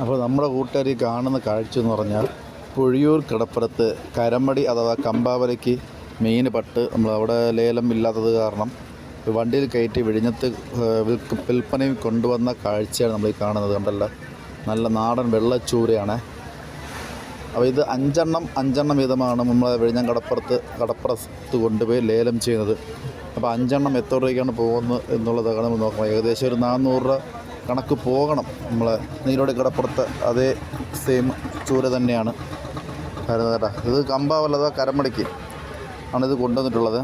അപ്പോൾ നമ്മുടെ കൂട്ടുകാർ ഈ കാണുന്ന കാഴ്ച എന്ന് പറഞ്ഞാൽ പുഴിയൂർ കിടപ്പുറത്ത് കരമടി അഥവാ കമ്പാവലയ്ക്ക് മീൻ പട്ട്. നമ്മൾ അവിടെ ലേലം ഇല്ലാത്തത് കാരണം വണ്ടിയിൽ കയറ്റി വിഴിഞ്ഞത്ത് വിൽപ്പനയിൽ കൊണ്ടുവന്ന കാഴ്ചയാണ് നമ്മൾ ഈ കാണുന്നത്. കണ്ടല്ല? നല്ല നാടൻ വെള്ളച്ചൂരയാണ്. അപ്പോൾ ഇത് അഞ്ചെണ്ണം അഞ്ചെണ്ണം വീതമാണ് നമ്മൾ വിഴിഞ്ഞം കടപ്പുറത്ത് കടപ്പുറത്ത് കൊണ്ടുപോയി ലേലം ചെയ്യുന്നത്. അപ്പോൾ അഞ്ചെണ്ണം എത്ര രൂപയ്ക്കാണ് പോകുന്നത് എന്നുള്ളതാണ് നമ്മൾ നോക്കണം ഏകദേശം ഒരു നാനൂറ് രൂപ കണക്ക് പോകണം. നമ്മൾ നീരോടി കടപ്പുറത്ത് അതേ സെയിം ചൂര തന്നെയാണ്. കരുതേട്ട ഇത് കമ്പാവല്ലതോ കരമടിക്ക് ആണ് ഇത് കൊണ്ടുവന്നിട്ടുള്ളത്.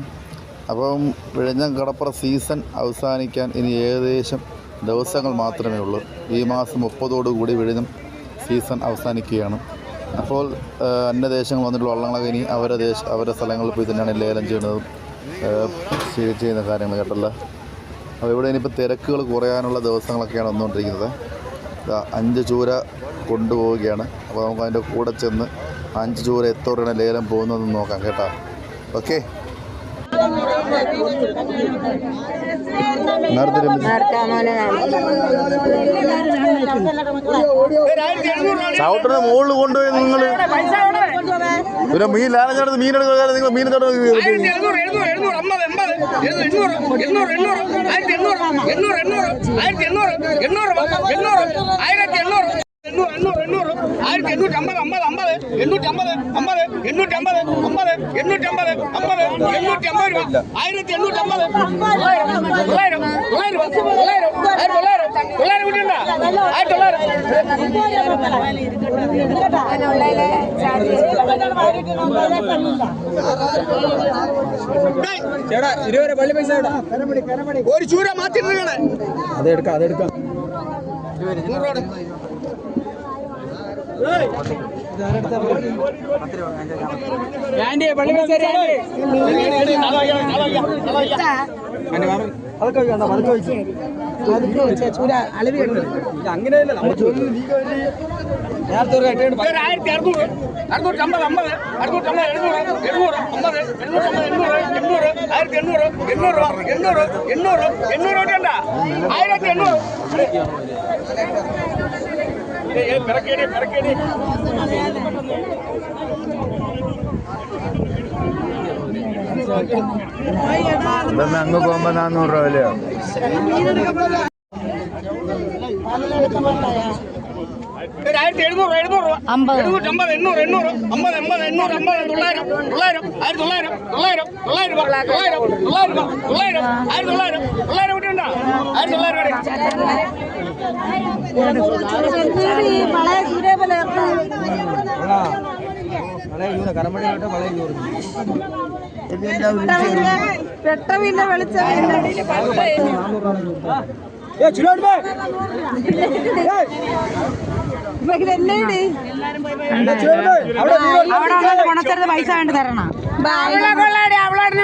അപ്പം വിഴിഞ്ഞം കടപ്പുറ സീസൺ അവസാനിക്കാൻ ഇനി ഏകദേശം ദിവസങ്ങൾ മാത്രമേ ഉള്ളൂ. ഈ മാസം മുപ്പതോടുകൂടി വിഴിഞ്ഞം സീസൺ അവസാനിക്കുകയാണ്. അപ്പോൾ അന്യ അന്യദേശങ്ങൾ വന്നിട്ടുള്ള വള്ളങ്ങളൊക്കെ ഇനി അവരെ ദേശ അവരുടെ സ്ഥലങ്ങളിൽ പോയി തന്നെയാണ് ലേലം ചെയ്യുന്നതും ചെയ്യുന്ന കാര്യങ്ങൾ കേട്ടല്ലോ. അപ്പോൾ ഇവിടെ ഇനിയിപ്പോൾ തിരക്കുകൾ കുറയാനുള്ള ദിവസങ്ങളൊക്കെയാണ് വന്നുകൊണ്ടിരിക്കുന്നത്. ദാ അഞ്ച് ചൂര കൊണ്ടുപോവുകയാണ്. അപ്പോൾ നമുക്ക് അതിന്റെ കൂടെ ചെന്ന് അഞ്ച് ചൂര എത്ര രൂപയാണ് ലേലം പോകുന്നതെന്ന് നോക്കാം കേട്ടോ. ഓക്കെ. ചവിട്ടിന് മുകളിൽ കൊണ്ടുപോയി നിങ്ങൾ പിന്നെ മീൻ ലാലം മീനെടുക്കുന്ന മീൻ എടുക്കാൻ നിങ്ങൾ മീൻ ചേട്ടൻ എഴുന്നൂറ് എഴുന്നൂറ് എഴുന്നൂറ് അമ്പത് എൺപത് എഴുന്നൂറ് എണ്ണൂറ് എണ്ണൂറ് ആയിരത്തി എണ്ണൂറ് എണ്ണൂറ് എണ്ണൂറ് ആയിരത്തി എണ്ണൂറ് എണ്ണൂറ് എണ്ണൂറ് ആയിരത്തി എണ്ണൂറ് എണ്ണൂറ് എണ്ണൂറ് എണ്ണൂറ് ആയിരത്തി എണ്ണൂറ്റി അമ്പത് അമ്പത് അമ്പത് എണ്ണൂറ്റി അമ്പത് അമ്പത് എണ്ണൂറ്റി അമ്പത് അമ്പത് എണ്ണൂറ്റി അമ്പത് അമ്പത് എണ്ണൂറ്റി അമ്പത് രൂപ ആയിരത്തി എണ്ണൂറ്റി ചേട്ടാ ഇരുപത് പള്ളി പൈസ ഒരു ചൂര മാറ്റിട്ടാണ് അതെടുക്കാം അതെടുക്കാം. ആന്റി പള്ളി പൈസ അതൊക്കെ വേണ്ട പതുക്കെ വെച്ച് അങ്ങനെയല്ല നമ്മൾ നേരത്തെ ഒരു കെട്ടിയിട്ട് ഒരു അങ്ങ് പോകുമ്പോ നാനൂറ് രൂപ വിലയോ ഒരു ആയിരത്തി എഴുന്നൂറ് എഴുന്നൂറ് രൂപ. എഴുന്നൂറ്റി അമ്പത് എണ്ണൂറ് എണ്ണൂറ് അമ്പത് അമ്പത് എണ്ണൂറ് അമ്പത് തൊള്ളായിരം തൊള്ളായിരം ആയിരത്തി തൊള്ളായിരം തൊള്ളായിരം തൊള്ളായിരം രൂപ തൊള്ളായിരം തൊള്ളായിരം രൂപ തൊള്ളായിരം ആയിരത്തി തൊള്ളായിരം തൊള്ളായിരം കൂട്ടിയുണ്ടോ ആയിരത്തി തൊള്ളായിരം കൂടി കരമണി തൊട്ട് പഴയ യൂറ പെട്ടവില്ല വെളിച്ചം ഏ ചിലോട്ട് അവിടെ കൊണത്തരുത് പൈസ വേണ്ടി തരണം അവളോട്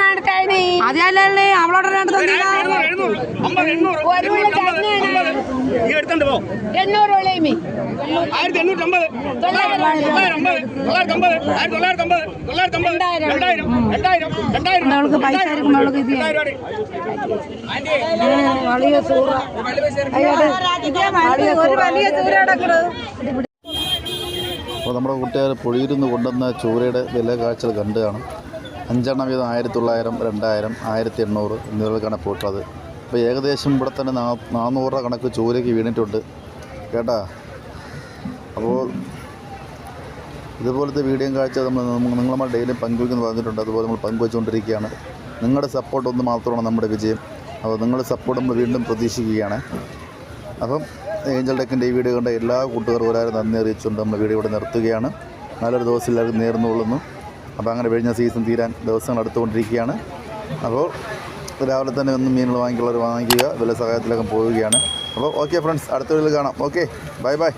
അതല്ലേ അവളോട് രണ്ട് തന്നില്ല എഴുന്നൂറ് എഴുന്നൂറ് അമ്പത് എണ്ണൂറ് എണ്ണൂറ്റി അമ്പത് അമ്പത് എടുത്തോണ്ട് പോ. എണ്ണൂറ് ആയിരത്തി എണ്ണൂറ്റി അമ്പത്. തൊള്ളായിരം തൊള്ളായിരം അമ്പത് തൊള്ളായിരത്തി അമ്പത്. ആയിരത്തി തൊള്ളായിരത്തി അമ്പത്. തൊള്ളായിരത്തി അമ്പത്. രണ്ടായിരം. രണ്ടായിരം. രണ്ടായിരം. അവൾക്ക് പൈസ എടുക്കുമ്പോൾ അവൾക്ക് ഇത് രണ്ടായിരം അടി. വലിയ സൂറ ഒരു വലിയ സൂര കിടക്കുന്നത് അപ്പോൾ നമ്മുടെ കൂട്ടുകാർ പൊഴിയിരുന്ന് കൊണ്ടുവന്ന ചൂരയുടെ വില കാഴ്ചകൾ കണ്ടു കാണും. അഞ്ചെണ്ണം വീതം ആയിരത്തി തൊള്ളായിരം രണ്ടായിരം ആയിരത്തി എണ്ണൂറ് എന്നിവകൾക്കാണ് പോയിട്ടുള്ളത്. അപ്പോൾ ഏകദേശം ഇവിടെ തന്നെ നാനൂറ് രൂപ കണക്ക് ചൂരയ്ക്ക് വീണിട്ടുണ്ട്. കേട്ടാ? അപ്പോൾ ഇതുപോലത്തെ വീഡിയോ കാഴ്ച നമ്മൾ നിങ്ങളുമായി ഡെയിലി പങ്കുവയ്ക്കുന്നു പറഞ്ഞിട്ടുണ്ട്. അതുപോലെ നമ്മൾ പങ്കുവെച്ചുകൊണ്ടിരിക്കുകയാണ്. നിങ്ങളുടെ സപ്പോർട്ട് ഒന്ന് മാത്രമാണ് നമ്മുടെ വിജയം. അപ്പോൾ നിങ്ങളുടെ സപ്പോർട്ട് നമ്മൾ വീണ്ടും പ്രതീക്ഷിക്കുകയാണ്. അപ്പം ഏഞ്ചൽ ടെക്കിന്റെ ഈ വീഡിയോ കണ്ട എല്ലാ കൂട്ടുകാർക്കും ഒരാരും നന്ദി അറിയിച്ചുകൊണ്ട് നമ്മൾ വീഡിയോ ഇവിടെ നിർത്തുകയാണ്. നല്ലൊരു ദിവസം എല്ലാവരും നേർന്നുകൊള്ളുന്നു. അപ്പോൾ അങ്ങനെ കഴിഞ്ഞ സീസൺ തീരാൻ ദിവസങ്ങൾ അടുത്തുകൊണ്ടിരിക്കുകയാണ് അപ്പോൾ രാവിലെ തന്നെ ഒന്ന് മീനുകൾ വാങ്ങിക്കുള്ളവർ വാങ്ങിക്കുക. വില സഹായത്തിലൊക്കെ പോവുകയാണ്. അപ്പോൾ ഓക്കെ ഫ്രണ്ട്സ് അടുത്ത വീട്ടിൽ കാണാം. Okay bye bye.